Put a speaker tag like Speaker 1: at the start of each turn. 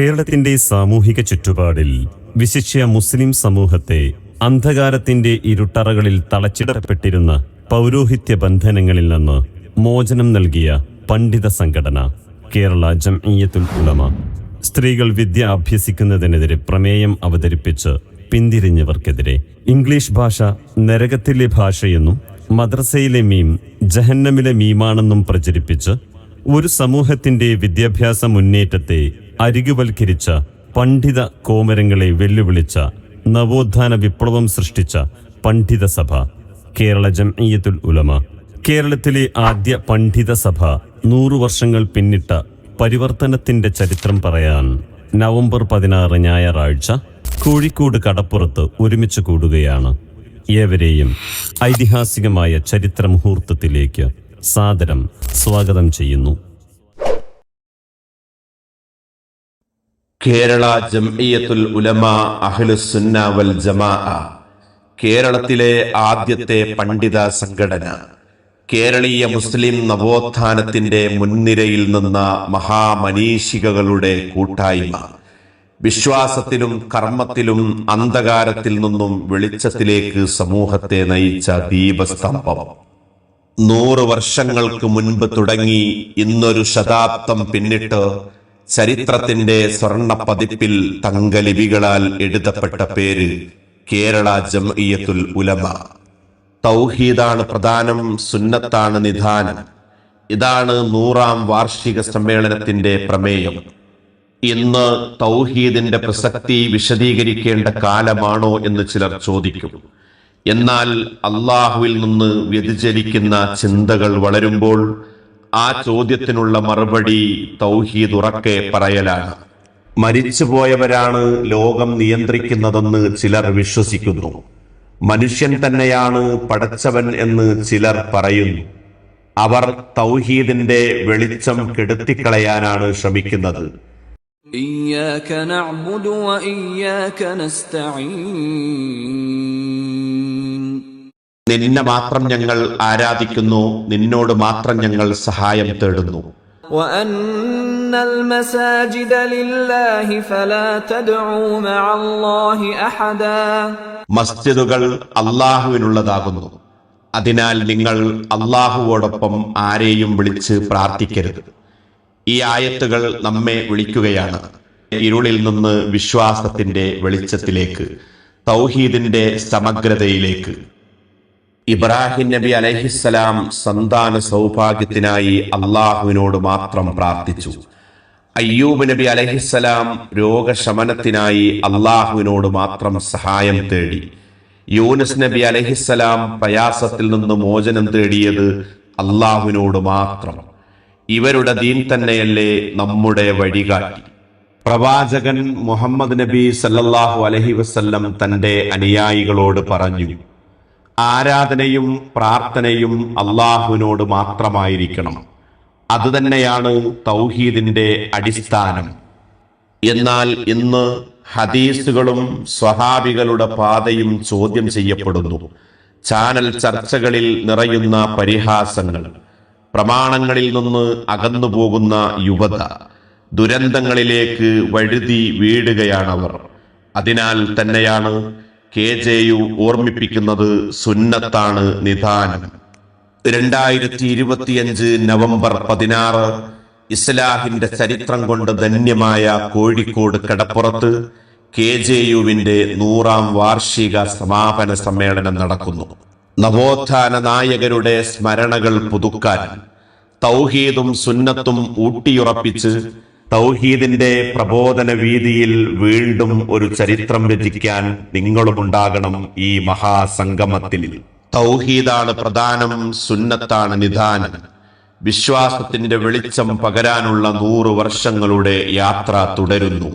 Speaker 1: കേരളത്തിന്റെ സാമൂഹിക ചുറ്റുപാടിൽ വിശിഷ്യ മുസ്ലിം സമൂഹത്തെ അന്ധകാരത്തിന്റെ ഇരുട്ടറകളിൽ തളച്ചിടപ്പെട്ടിരുന്ന പൗരോഹിത്യ ബന്ധനങ്ങളിൽ നിന്ന് മോചനം നൽകിയ പണ്ഡിത സംഘടന കേരള ജംഇയത്തുൽ ഉലമ. സ്ത്രീകൾ വിദ്യ അഭ്യസിക്കുന്നതിനെതിരെ പ്രമേയം അവതരിപ്പിച്ച് പിന്തിരിഞ്ഞവർക്കെതിരെ ഇംഗ്ലീഷ് ഭാഷ നരകത്തിലെ ഭാഷയെന്നും മദ്രസയിലെ മീം ജഹന്നമിലെ മീമാണെന്നും പ്രചരിപ്പിച്ച് ഒരു സമൂഹത്തിന്റെ വിദ്യാഭ്യാസ മുന്നേറ്റത്തെ അരികുവൽക്കരിച്ച പണ്ഡിത കോമരങ്ങളെ വെല്ലുവിളിച്ച നവോത്ഥാന വിപ്ലവം സൃഷ്ടിച്ച പണ്ഡിത സഭ കേരള ജംഇയത്തുൽ ഉലമ. കേരളത്തിലെ ആദ്യ പണ്ഡിത സഭ നൂറു വർഷങ്ങൾ പിന്നിട്ട പരിവർത്തനത്തിന്റെ ചരിത്രം പറയാൻ നവംബർ പതിനാറ് ഞായറാഴ്ച കോഴിക്കോട് കടപ്പുറത്ത് ഒരുമിച്ച് കൂടുകയാണ്. ഏവരെയും ഐതിഹാസികമായ ചരിത്ര മുഹൂർത്തത്തിലേക്ക് സാദരം സ്വാഗതം ചെയ്യുന്നു.
Speaker 2: കേരള ജംഇയത്തുൽ ഉലമ അഹ്ലുസുന്ന വൽ ജമാ കേരളത്തിലെ ആദ്യത്തെ പണ്ഡിത സംഘടന. കേരളീയ മുസ്ലിം നവോത്ഥാനത്തിന്റെ മുൻനിരയിൽ നിന്ന മഹാമനീഷികകളുടെ കൂട്ടായ്മ. വിശ്വാസത്തിലും കർമ്മത്തിലും അന്ധകാരത്തിൽ നിന്നും വെളിച്ചത്തിലേക്ക് സമൂഹത്തെ നയിച്ച ദീപസ്തംഭം. നൂറ് വർഷങ്ങൾക്ക് മുൻപ് തുടങ്ങി ഇന്നൊരു ശതാബ്ദം പിന്നിട്ട് ചരിത്രത്തിന്റെ സ്വർണ പതിപ്പിൽ തങ്കലിപികളാൽ എഴുതപ്പെട്ട പേര് കേരള ജംഇയത്തുൽ ഉലമ. തൗഹീദാണ് പ്രധാനം സുന്നത്താണ് നിധാനം. ഇതാണ് നൂറാം വാർഷിക സമ്മേളനത്തിന്റെ പ്രമേയം. ഇന്ന് തൗഹീദിന്റെ പ്രസക്തി വിശദീകരിക്കേണ്ട കാലമാണോ എന്ന് ചിലർ ചോദിക്കും. എന്നാൽ അള്ളാഹുവിൽ നിന്ന് വ്യതിചരിക്കുന്ന ചിന്തകൾ വളരുമ്പോൾ ആ ചോദ്യത്തിനുള്ള മറുപടി തൗഹീദ് ഉറക്കെ പറയലാണ്. മരിച്ചുപോയവരാണ് ലോകം നിയന്ത്രിക്കുന്നതെന്ന് ചിലർ വിശ്വസിക്കുന്നു. മനുഷ്യൻ തന്നെയാണ് പടച്ചവൻ എന്ന് ചിലർ പറയുന്നു. അവർ തൗഹീദിന്റെ വെളിച്ചം കെടുത്തിക്കളയാനാണ് ശ്രമിക്കുന്നത്.
Speaker 3: ഇയ്യാക നഅ്ബുദു വ ഇയ്യാക നസ്തഈൻ.
Speaker 2: നിന്നെ മാത്രം ഞങ്ങൾ ആരാധിക്കുന്നു നിന്നോട് മാത്രം ഞങ്ങൾ സഹായം തേടുന്നു. മസ്ജിദുകൾ അള്ളാഹുവിനുള്ളതാകുന്നു. അതിനാൽ നിങ്ങൾ അള്ളാഹുവോടൊപ്പം ആരെയും വിളിച്ച് പ്രാർത്ഥിക്കരുത്. ഈ ആയത്തുകൾ നമ്മെ വിളിക്കുകയാണ്. ഇരുളിൽ നിന്ന് വിശ്വാസത്തിന്റെ വെളിച്ചത്തിലേക്ക് തൗഹീദിന്റെ സമഗ്രതയിലേക്ക്. ഇബ്രാഹിം നബി അലഹിസ്സലാം സന്താന സൗഭാഗ്യത്തിനായി അള്ളാഹുവിനോട് മാത്രം പ്രാർത്ഥിച്ചു. അയ്യൂബ് നബി അലഹിസ്സലാം രോഗശമനത്തിനായി അള്ളാഹുവിനോട് മാത്രം സഹായം തേടി. യൂനസ് നബി അലഹിസ്സലാം പ്രയാസത്തിൽ നിന്ന് മോചനം തേടിയത് അള്ളാഹുവിനോട് മാത്രം. ഇവരുടെ ദീൻ തന്നെയല്ലേ നമ്മുടെ വഴികാട്ടി. പ്രവാചകൻ മുഹമ്മദ് നബി സല്ലല്ലാഹു അലഹി വസ്ല്ലം തന്റെ അനുയായികളോട് പറഞ്ഞു ആരാധനയും പ്രാർത്ഥനയും അള്ളാഹുവിനോട് മാത്രമായിരിക്കണം. അതുതന്നെയാണ് തൗഹീദിന്റെ അടിസ്ഥാനം. എന്നാൽ ഇന്ന് ഹദീസുകളും സ്വഹാബികളുടെ പാതയും ചോദ്യം ചെയ്യപ്പെടുന്നു. ചാനൽ ചർച്ചകളിൽ നിറയുന്ന പരിഹാസങ്ങൾ. പ്രമാണങ്ങളിൽ നിന്ന് അകന്നുപോകുന്ന യുവത. ദുരന്തങ്ങളിലേക്ക് വഴുതി വീഴുകയാണവർ. അതിനാൽ തന്നെയാണ് കെ ജെ യു ഓർമ്മിപ്പിക്കുന്നത് സുന്നത്താണ് നിധാനം രണ്ടായിരത്തി ഇരുപത്തിയഞ്ച് നവംബർ പതിനാറ് ഇസ്ലാഹിന്റെ ചരിത്രം കൊണ്ട് ധന്യമായ കോഴിക്കോട് കടപ്പുറത്ത് കെ ജെ യുവിന്റെ നൂറാം വാർഷിക സമാപന സമ്മേളനം നടക്കുന്നു. നവോത്ഥാന നായകരുടെ സ്മരണകൾ പുതുക്കാൻ തൗഹീദും സുന്നത്തും ഊട്ടിയുറപ്പിച്ച് തൗഹീദിന്റെ പ്രബോധന വീതിയിൽ വീണ്ടും ഒരു ചരിത്രം രചിക്കാൻ നിങ്ങളുമുണ്ടാകണം ഈ മഹാസംഗമത്തിൽ. തൗഹീദാണ് പ്രധാനം സുന്നത്താണ് നിധാനം. വിശ്വാസത്തിന്റെ വെളിച്ചം പകരാനുള്ള നൂറ് വർഷങ്ങളുടെ യാത്ര തുടരുന്നു.